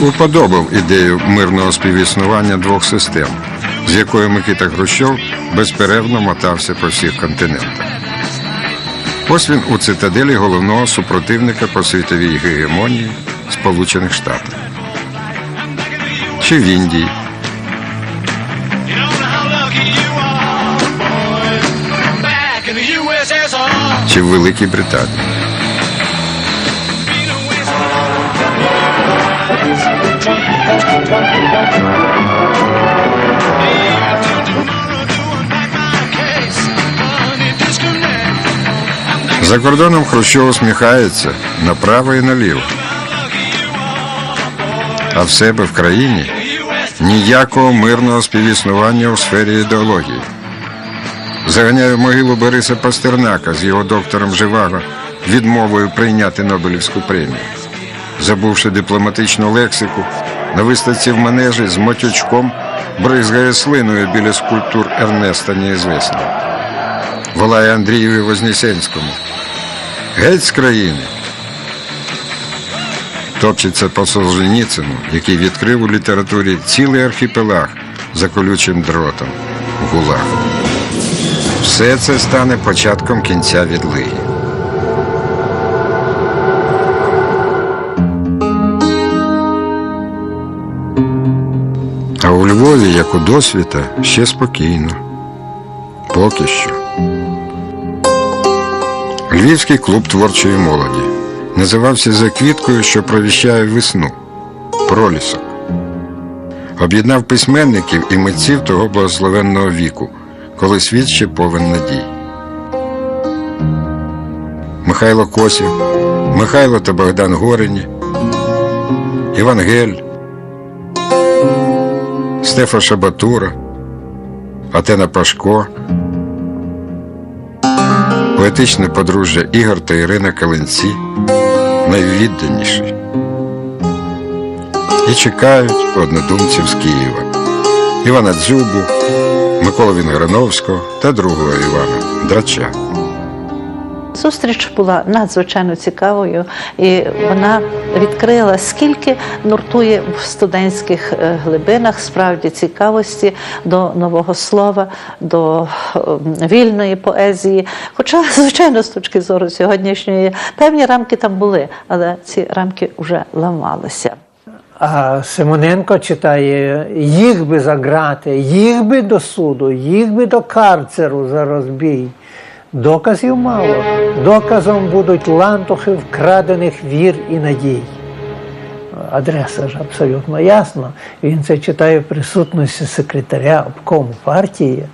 Уподобав ідею мирного співіснування двох систем, з якою Микита Хрущов безперервно мотався по всіх континентах. Ось він у цитаделі головного супротивника по світовій гегемонії Сполучених Штатів. Чи в Індії, чи в Великій Британії. За кордоном Хрущов усміхається направо і наліво, а в себе в країні ніякого мирного співіснування у сфері ідеології. Заганяє в могилу Бориса Пастернака з його доктором Живаго відмовою прийняти Нобелівську премію. Забувши дипломатичну лексику, на виставці в манежі з матючком бризгає слиною біля скульптур Ернеста Неізвісного. Волає Андрієві Вознесенському. Геть з країни. Топчеться по Солженіцину, який відкрив у літературі цілий архіпелаг за колючим дротом гулаг. Все це стане початком кінця відлиги. А у Львові, як у досвіта, ще спокійно. Поки що. Львівський клуб творчої молоді називався за квіткою, що провіщає весну пролісок. Об'єднав письменників і митців того благословенного віку, коли світ ще повен надій. Михайло Косів, Михайло та Богдан Горені, Іван Гель, Стефа Шабатура, Атена Пашко, поетичне подружжя Ігор та Ірина Калинці найвідданіші. І чекають однодумців з Києва Івана Дзюбу, Микола Вінграновського та другого Івана Драча. Зустріч була надзвичайно цікавою, і вона відкрила, скільки нуртує в студентських е, глибинах справді цікавості до нового слова, до е, вільної поезії. Хоча, звичайно, з точки зору сьогоднішньої певні рамки там були, але ці рамки вже ламалися. А Симоненко читає, їх би за грати, їх би до суду, їх би до карцеру за розбій. Доказів мало. Доказом будуть лантухи вкрадених вір і надій. Адреса ж абсолютно ясна. Він це читає в присутності секретаря обкому партії.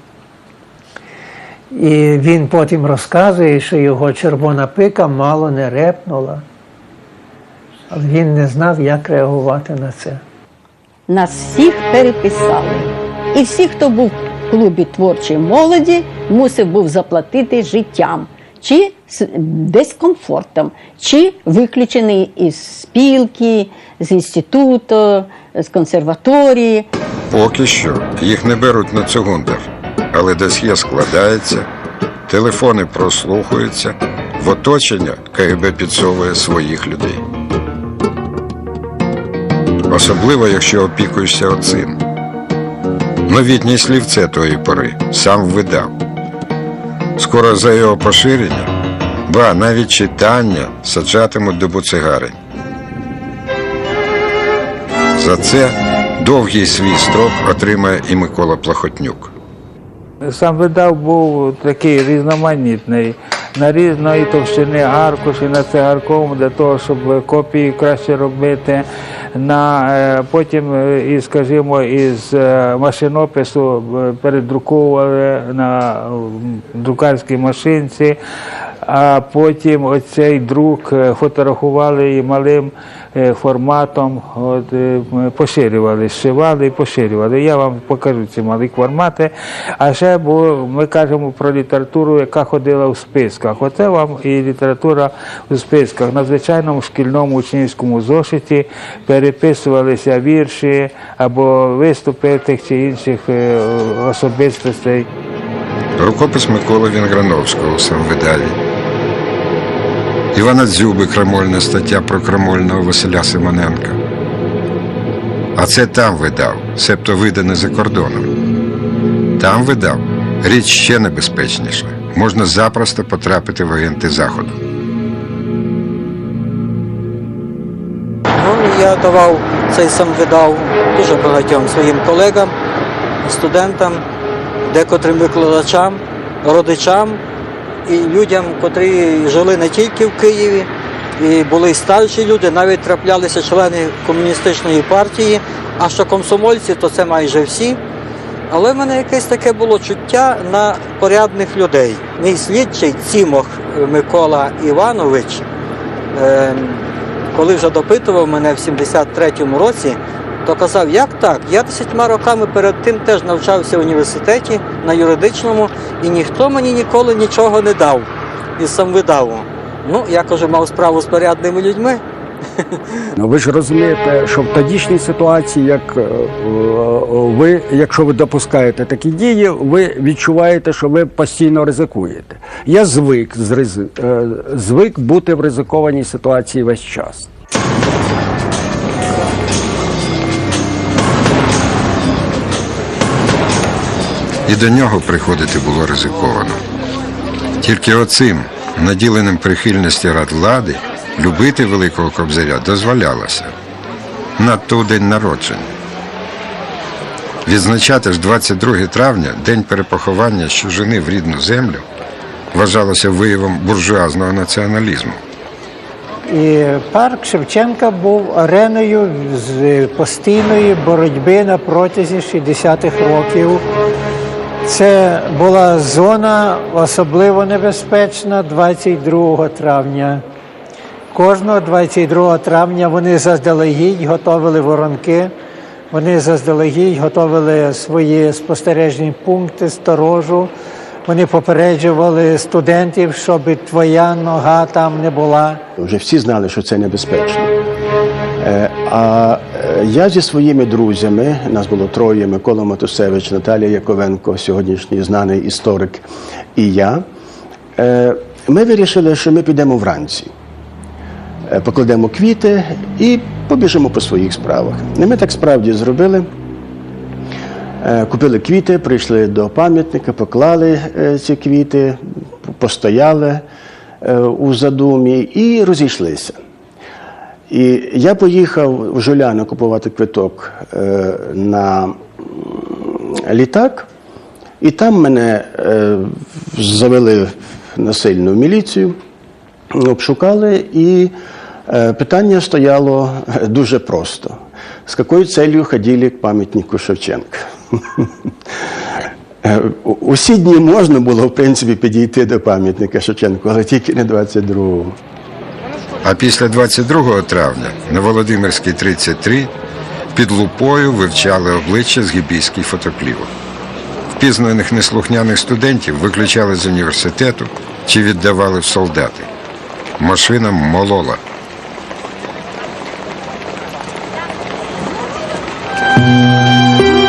І він потім розказує, що його червона пика мало не репнула. Але він не знав, як реагувати на це. Нас всіх переписали. І всі, хто був клубі творчої молоді, мусив був заплатити життям, чи десь чи виключений із спілки, з інституту, з консерваторії. Поки що їх не беруть на цугундер, але досьє складається, телефони прослухаються, в оточення КГБ підсовує своїх людей. Особливо, якщо опікуєшся оцим. Новітнє слівце тої пори сам видав. Скоро за його поширення, ба навіть читання саджатимуть до буцегарень. За це довгий свій строк отримає і Микола Плахотнюк. Сам видав був такий різноманітний, на різної товщини аркуш і на цигарковому для того, щоб копії краще робити. На, е, потім, е, і, скажімо, із е, машинопису передруковували на друкарській машинці, а потім оцей друк е, фотографували і малим е, форматом от, е, поширювали, зшивали і поширювали. Я вам покажу ці малі формати. А ще бо ми кажемо про літературу, яка ходила в списках. Оце вам і література у списках. На звичайному шкільному учнівському зошиті переписувалися вірші або виступи тих чи інших особистостей. Рукопис Миколи Вінграновського у самовидаві. Івана Дзюби крамольна стаття про крамольного Василя Симоненка. А це там видав, себто видане за кордоном. Там видав річ ще небезпечніша. Можна запросто потрапити в агенти Заходу. Ну, я давав цей сам видав дуже багатьом своїм колегам, студентам, декотрим викладачам, родичам і людям, котрі жили не тільки в Києві, і були старші люди, навіть траплялися члени комуністичної партії, а що комсомольці, то це майже всі. Але в мене якесь таке було чуття на порядних людей. Мій слідчий Цімох Микола Іванович. Е, коли вже допитував мене в 73-му році, то казав, як так? Я десятьма роками перед тим теж навчався в університеті на юридичному, і ніхто мені ніколи нічого не дав із самвидаву. Ну, я кажу, мав справу з порядними людьми. Ну, ви ж розумієте, що в тодішній ситуації, як е, ви, якщо ви допускаєте такі дії, ви відчуваєте, що ви постійно ризикуєте. Я звик е, звик бути в ризикованій ситуації весь час. І до нього приходити було ризиковано. Тільки оцим, наділеним прихильності рад влади, любити Великого Кобзаря дозволялося. Надто у день народження. Відзначати ж 22 травня, день перепоховання чужини в рідну землю, вважалося виявом буржуазного націоналізму. І парк Шевченка був ареною з постійної боротьби на протязі 60-х років. Це була зона особливо небезпечна 22 травня. Кожного 22 травня вони заздалегідь готовили воронки, вони заздалегідь готовили свої спостережні пункти, сторожу. Вони попереджували студентів, щоб твоя нога там не була. Вже всі знали, що це небезпечно. Е, А е, я зі своїми друзями, нас було троє: Микола Матусевич, Наталія Яковенко, сьогоднішній знаний історик, і я. е, Ми вирішили, що ми підемо вранці, покладемо квіти і побіжимо по своїх справах. І ми так справді зробили. Купили квіти, прийшли до пам'ятника, поклали ці квіти, постояли у задумі і розійшлися. І я поїхав в Жуляно купувати квиток е, на літак, і там мене е, завели насильно в міліцію, обшукали, і е, питання стояло дуже просто. З якою целью ходили к пам'ятнику Шевченка? Усі дні можна було, в принципі, підійти до пам'ятника Шевченку, але тільки не 22-го. А після 22 травня на Володимирській 33 під лупою вивчали обличчя з фотоплівок. Впізнаних неслухняних студентів виключали з університету чи віддавали в солдати. Машина молола. І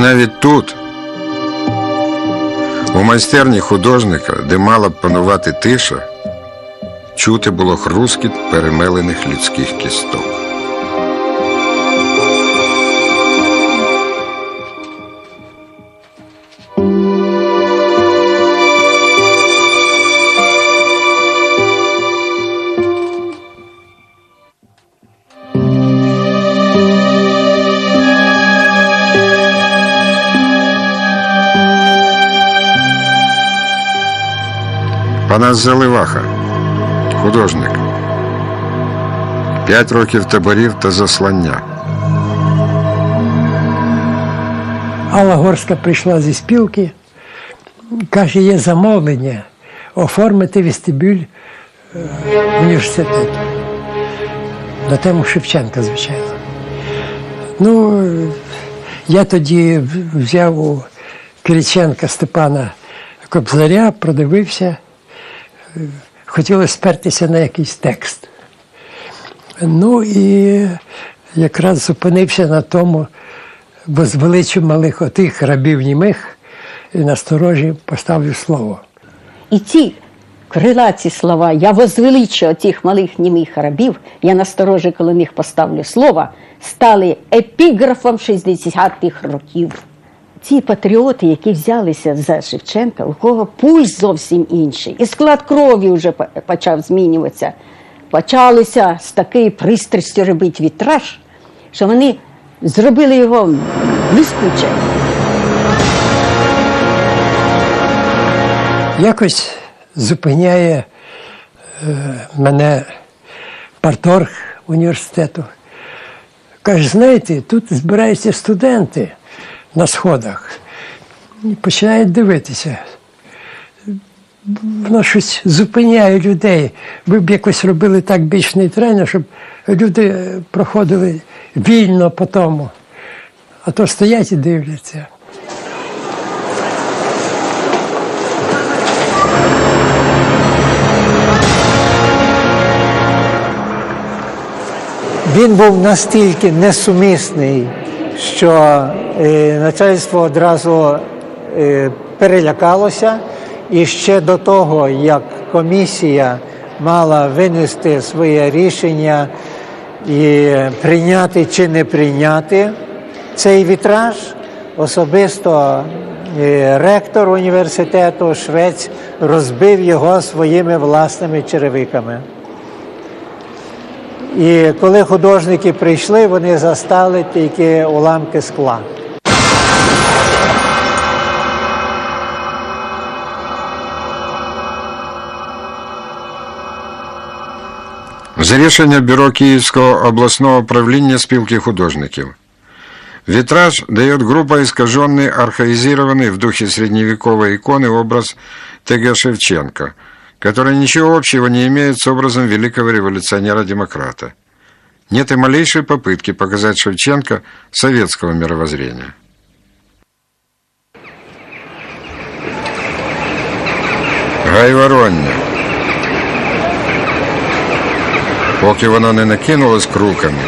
навіть тут, у майстерні художника, де мала б панувати тиша, чути було хрускіт перемелених людських кісток. Панас Заливаха, художник. П'ять років таборів та заслання. Алла Горська прийшла зі спілки, каже, є замовлення оформити вестибюль е, університету. На тему Шевченка, звичайно. Ну, я тоді взяв у Кириченка Степана Кобзаря, продивився, хотілося спертися на якийсь текст. Ну і якраз зупинився на тому, бо звеличив малих отих рабів німих і насторожі поставив слово. І ці крилаці слова, я возвеличу тих малих німих рабів, я насторожі, коли них поставлю слова, стали епіграфом 60-х років. Ці патріоти, які взялися за Шевченка, у кого пульс зовсім інший, і склад крові вже почав змінюватися. Почалися з такою пристрастю робити вітраж, що вони зробили його блискуче. Якось зупиняє е, мене парторг університету. Каже, знаєте, тут збираються студенти на сходах. І починають дивитися. Воно щось зупиняє людей. Ви б якось робили так більш нейтрально, щоб люди проходили вільно по тому. А то стоять і дивляться. Він був настільки несумісний, що е, начальство одразу е, перелякалося. І ще до того, як комісія мала винести своє рішення і прийняти чи не прийняти цей вітраж, особисто е, ректор університету Швець розбив його своїми власними черевиками. І коли художники прийшли, вони застали тільки уламки скла. За рішення бюро Київського обласного правління спілки художників. Витраж дает группа искаженный, архаизированный в духе средневековой иконы образ Т.Г. Шевченко, который ничего общего не имеет с образом великого революционера-демократа. Нет и малейшей попытки показать Шевченко советского мировоззрения. Гайвороння. Поки воно не накинулось круками,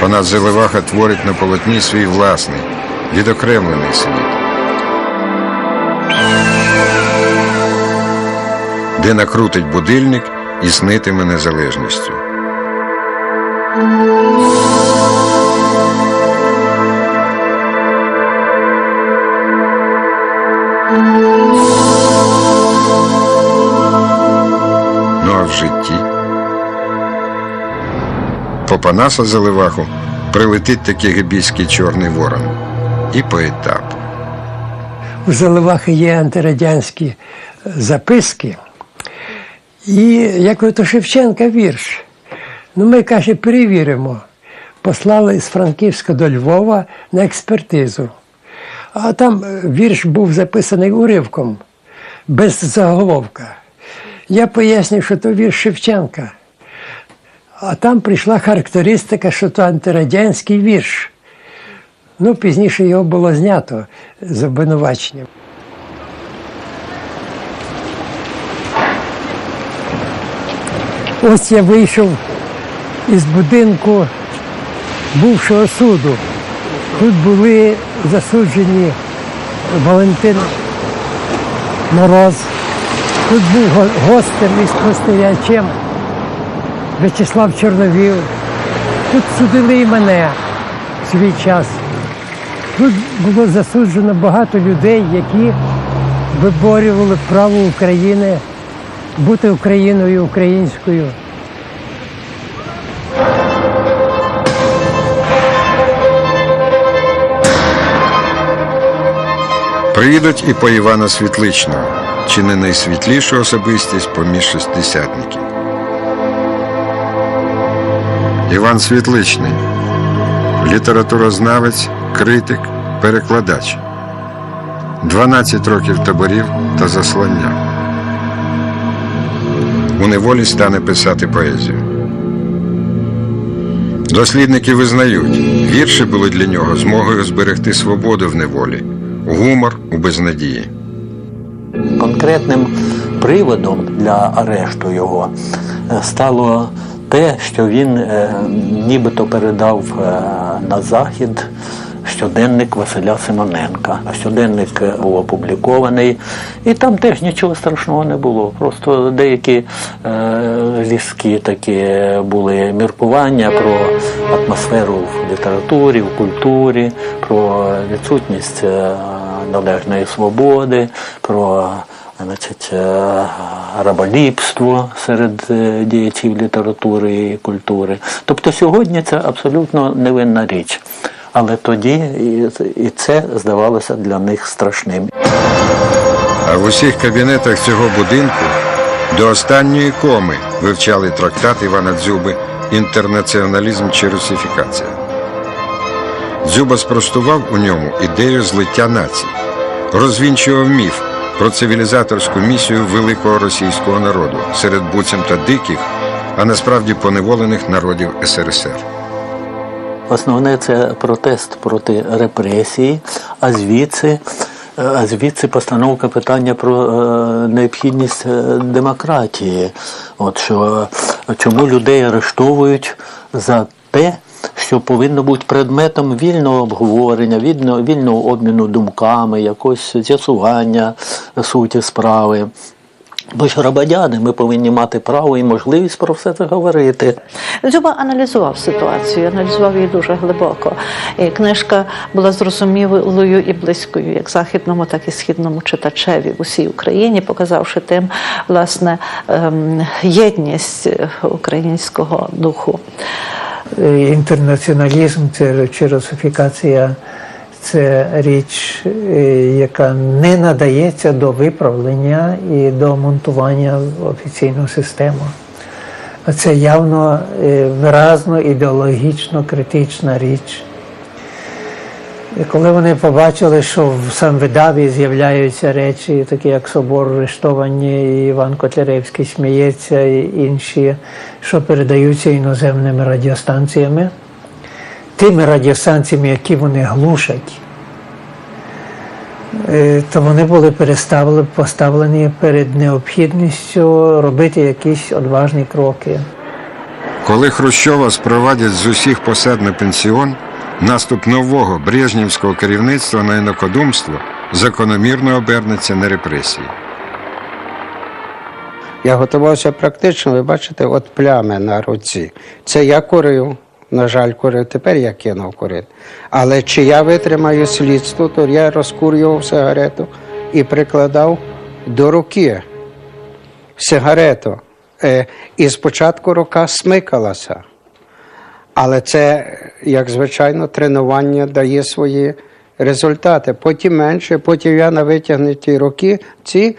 пана Зеливаха творить на полотні свій власний, відокремлений світ. Де накрутить будильник і снитиме незалежністю. Ну а в житті по Заливаху прилетить такий гибійський чорний ворон. І по етапу. У Заливахи є антирадянські записки. І як ото Шевченка вірш. Ну, ми, каже, перевіримо. Послали з Франківська до Львова на експертизу. А там е, вірш був записаний уривком, без заголовка. Я пояснив, що то вірш Шевченка. А там прийшла характеристика, що то антирадянський вірш. Ну, пізніше його було знято з обвинуваченням. Ось я вийшов із будинку бувшого суду. Тут були засуджені Валентин Мороз, тут був го- гостем і спостерігачем В'ячеслав Чорновіл. Тут судили і мене в свій час. Тут було засуджено багато людей, які виборювали право України бути Україною українською. Приїдуть і по Івана Світличного, чи не найсвітлішу особистість поміж шестидесятників. Іван Світличний літературознавець, критик, перекладач. 12 років таборів та заслання. У неволі стане писати поезію. Дослідники визнають, вірші були для нього змогою зберегти свободу в неволі, гумор у безнадії. Конкретним приводом для арешту його е, стало те, що він е, нібито передав е, на захід щоденник Василя Симоненка. Щоденник е, був опублікований, і там теж нічого страшного не було. Просто деякі е, різкі такі були міркування про атмосферу в літературі, в культурі, про відсутність е, належної свободи, про значить, е, раболіпство серед е, діячів літератури і культури. Тобто сьогодні це абсолютно невинна річ. Але тоді і- це здавалося для них страшним. А в усіх кабінетах цього будинку до останньої коми вивчали трактат Івана Дзюби Інтернаціоналізм чи русифікація. Дзюба спростував у ньому ідею злиття націй, розвінчував міф про цивілізаторську місію великого російського народу серед буцімта диких, а насправді поневолених народів СРСР. Основне це протест проти репресії, а звідси, е, а звідси постановка питання про е, необхідність е, демократії. От що чому людей арештовують за те, що повинно бути предметом вільного обговорення, вільного, вільного обміну думками, якогось з'ясування суті справи. Бо ж громадяни, ми повинні мати право і можливість про все це говорити. Дзюба аналізував ситуацію, аналізував її дуже глибоко. І книжка була зрозумілою і близькою як західному, так і східному читачеві в усій Україні, показавши тим власне ем, єдність українського духу. Е, Інтернаціоналізм це чи русифікація це річ, е, яка не надається до виправлення і до монтування в офіційну систему. Це явно е, виразно ідеологічно критична річ. І коли вони побачили, що в самвидаві з'являються речі, такі як собор арештовані, і Іван Котляревський сміється, і інші, що передаються іноземними радіостанціями, тими радіостанціями, які вони глушать, е, то вони були поставлені перед необхідністю робити якісь одважні кроки. Коли Хрущова спровадять з усіх посад на пенсіон, наступ нового брежнівського керівництва на інакодумство закономірно обернеться на репресії. Я готувався практично, ви бачите, от плями на руці. Це я курив, на жаль, курив, тепер я кинув курити. Але чи я витримаю слідство, то я розкурював сигарету і прикладав до руки сигарету. Е, І спочатку рука смикалася. Але це, як звичайно, тренування дає свої результати. Потім менше, потім я на витягнуті руки ці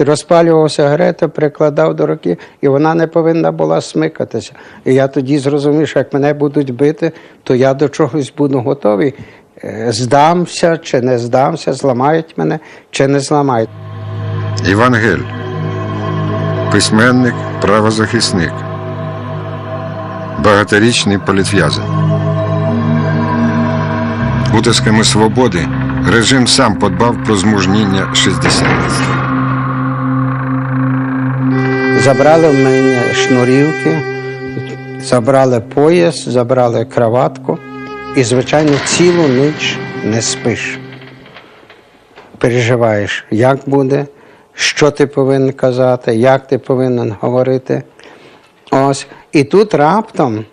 розпалював сигарету, прикладав до руки, і вона не повинна була смикатися. І я тоді зрозумів, що як мене будуть бити, то я до чогось буду готовий. Е, Здамся чи не здамся, зламають мене чи не зламають. Іван Гель, письменник, правозахисник, багаторічний політв'язень. Утисками свободи режим сам подбав про змужніння шістдесятництва. Забрали в мене шнурівки, забрали пояс, забрали краватку і, звичайно, цілу ніч не спиш. Переживаєш, як буде, що ти повинен казати, як ти повинен говорити. Ось. І тут раптом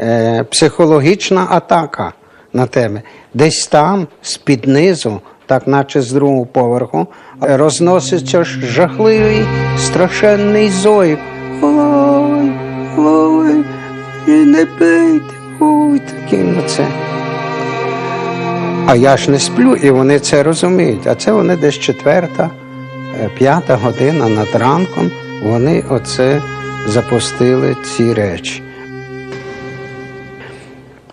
е, психологічна атака на тебе. Десь там, з-під низу, так наче з другого поверху, розноситься жахливий страшенний зойк. Ой, ой, не бийте, ой, такий на це. А я ж не сплю, і вони це розуміють. А це вони десь четверта, е, п'ята година над ранком, вони оце запустили ці речі.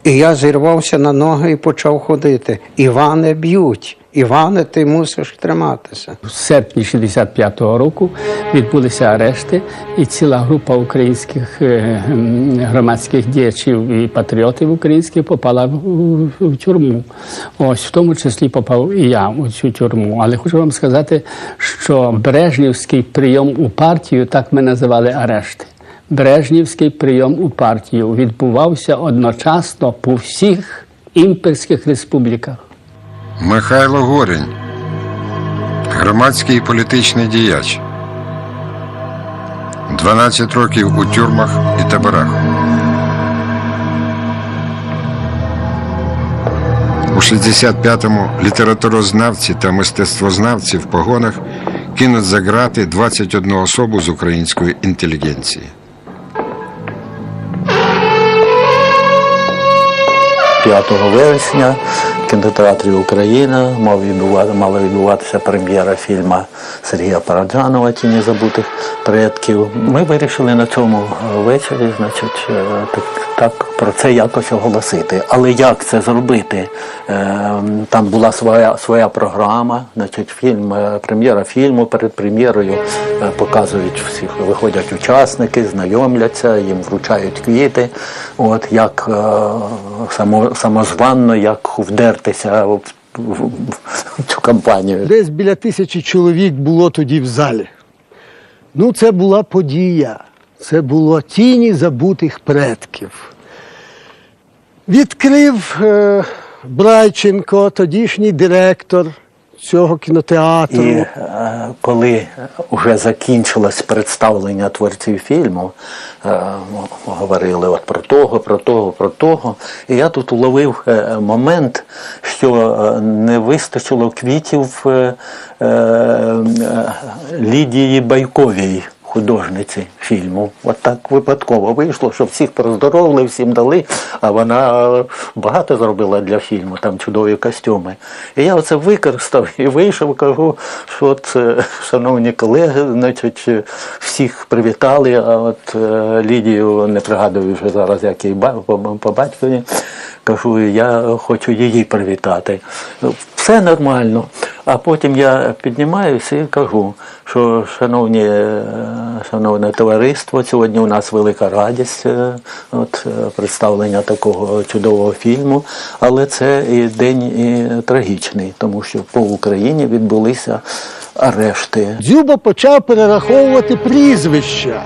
І я зірвався на ноги і почав ходити. Іване б'ють. Іване, ти мусиш триматися. В серпні 65-го року відбулися арешти, і ціла група українських е, громадських діячів і патріотів українських попала в- в тюрму. Ось в тому числі попав і я у цю тюрму. Але хочу вам сказати, що Брежнівський прийом у партію так ми називали арешти. Брежнівський прийом у партію відбувався одночасно по всіх імперських республіках. Михайло Горінь, громадський і політичний діяч. 12 років у тюрмах і таборах. У 65-му літературознавці та мистецтвознавці в погонах кинуть за грати 21 особу з української інтелігенції. 5 вересня кінотеатрі Україна мала відбуватися прем'єра фільму Сергія Параджанова Тіні забутих предків. Ми вирішили на цьому вечорі, е, так, так про це якось оголосити. Але як це зробити? Е, Там була своя програма, фільм, е, прем'єра фільму перед прем'єрою е, показують всіх, виходять учасники, знайомляться, їм вручають квіти. Як е, само, самозванно, як вдертися в, в, в цю кампанію. Десь біля тисячі чоловік було тоді в залі. Ну, це була подія. Це було тіні забутих предків. Відкрив е, Брайченко, тодішній директор цього кінотеатру. І е, коли вже закінчилось представлення творців фільму, е, говорили от про того, про того, про того. І я тут уловив е, момент, що не вистачило квітів Лідії Байковій. Художниці фільму. От так випадково вийшло, що всіх поздоровили, всім дали, а вона багато зробила для фільму, там чудові костюми. І я оце використав і вийшов, кажу, що от, е, шановні колеги, значить, е, всіх привітали, а от е, Лідію не пригадую вже зараз, як її по батькові. Кажу, я хочу її привітати. Все нормально. А потім я піднімаюся і кажу, що шановні, е, шановне товариство, сьогодні у нас велика радість е, от, е, представлення такого чудового фільму, але це і день і трагічний, тому що по Україні відбулися арешти. Дзюба почав перераховувати прізвища,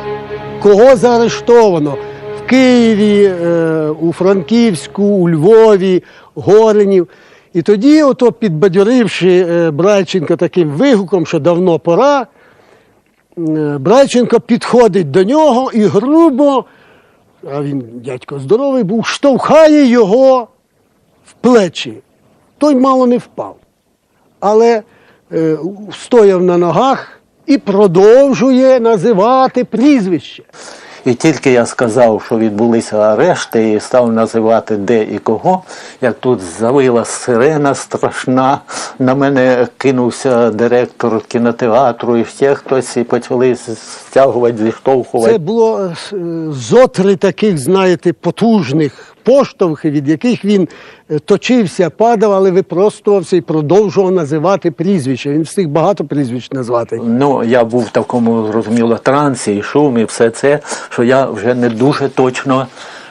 кого заарештовано в Києві, у Франківську, у Львові, Горенів. І тоді, ото підбадьоривши е, Брайченка таким вигуком, що давно пора, е, Брайченко підходить до нього і грубо, а він, дядько здоровий був, штовхає його в плечі. Той мало не впав. Але е, стояв на ногах і продовжує називати прізвище. І тільки я сказав, що відбулися арешти, і став називати де і кого, як тут завила сирена страшна. На мене кинувся директор кінотеатру і ще хтось, і почали стягувати, зіштовхувати. Це було зо зотри таких, знаєте, потужних поштовхів, від яких він е, точився, падав, але випростувався і продовжував називати прізвища. Він встиг багато прізвищ назвати. Ну, я був в такому, зрозуміло, трансі і шумі, все це, що я вже не дуже точно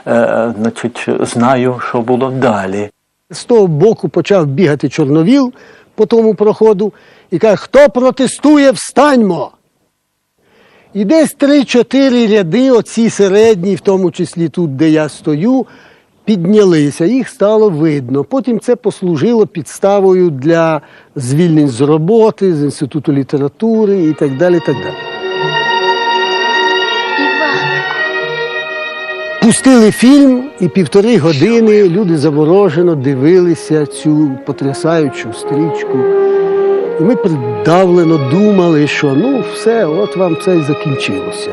е, значить, знаю, що було далі. З того боку почав бігати чорновіл по тому проходу і каже, хто протестує, встаньмо. І десь три-чотири ряди, оці середні, в тому числі тут, де я стою, піднялися, їх стало видно. Потім це послужило підставою для звільнень з роботи, з інституту літератури і так далі. Так далі. Пустили фільм, і півтори години люди заворожено дивилися цю потрясаючу стрічку. І ми придавлено думали, що ну все, от вам це і закінчилося.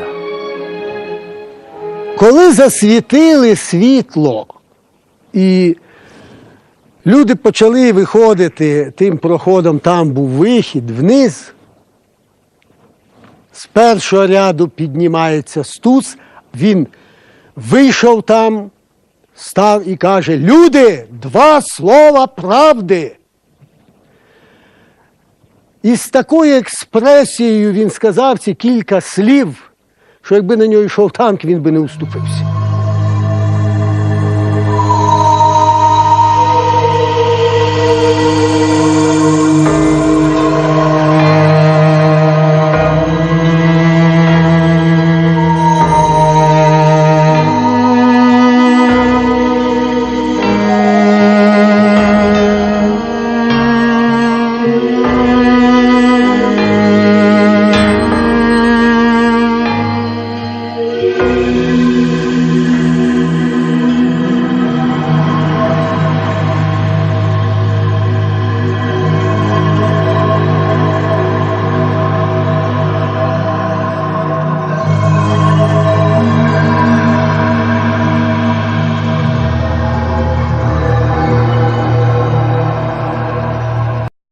Коли засвітили світло, і люди почали виходити тим проходом, там був вихід вниз, з першого ряду піднімається стуц, він вийшов там, став і каже: Люди, два слова правди. І з такою експресією він сказав ці кілька слів, що якби на нього йшов танк, він би не уступився.